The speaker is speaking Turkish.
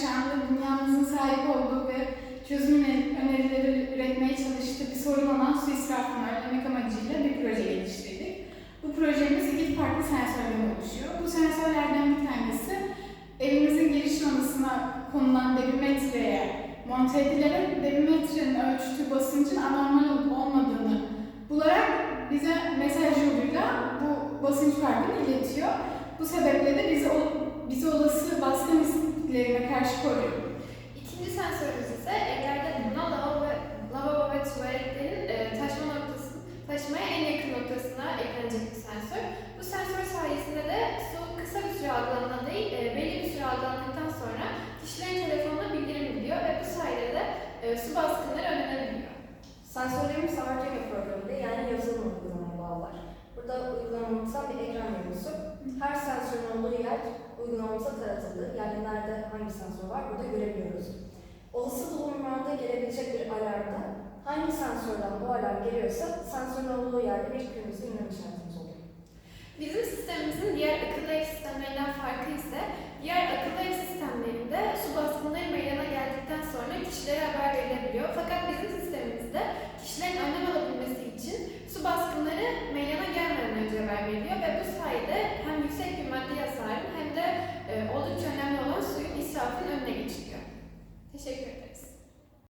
şu anda dünyamızın sahip olduğu ve çözüm öne- önerileri üretmeye çalıştığı bir sorun olan su israfını önlemek amacıyla bir proje geliştirdik. Bu projemiz iki farklı sensörden oluşuyor. Bu sensörlerden bir tanesi evimizin giriş vanasına konulan debimetreye monte edilerek debimetrenin ölçtüğü basıncın anormal olup olmadığını bularak bize mesaj yoluyla bu basınç farkını iletiyor. Bu sebeple de bizi, ol- bizi olası baskın risklerine karşı koruyor. İkinci sensörümüz ise evlerde bulunan lavabo ve, lavabo ve tuvaletlerin e, taşma noktası, taşmaya en yakın noktasına eklenecek bir sensör. Bu sensör sayesinde de su kısa bir süre algılanan değil, e, belli bir süre algılandıktan sonra kişilerin telefonuna bildirim gidiyor ve bu sayede de e, su baskınları önlenebiliyor. Sensörlerimiz RTM programında yani yazılım uygulamaya bağlılar. Burada uygulamamızdan bir ekran görüntüsü. Her sensörün olduğu yer uygulamamıza taratıldı. Yani nerede hangi sensör var burada görebiliyoruz. Olası durumlarda gelebilecek bir alarmda hangi sensörden bu alarm geliyorsa sensörün olduğu yerde bir kırmızı ünlem işaretimiz oluyor. Bizim sistemimizin diğer akıllı ev sistemlerinden farkı ise diğer akıllı ev sistemlerinde su baskınları meydana geldikten sonra kişilere haber verilebiliyor. Fakat bizim sistemimizde kişilerin önlem alabilmesi için su baskınları meydana gelmeden önce haber veriliyor ve bu sayede hem yüksek bir maddi hasarın Teşekkür ederim.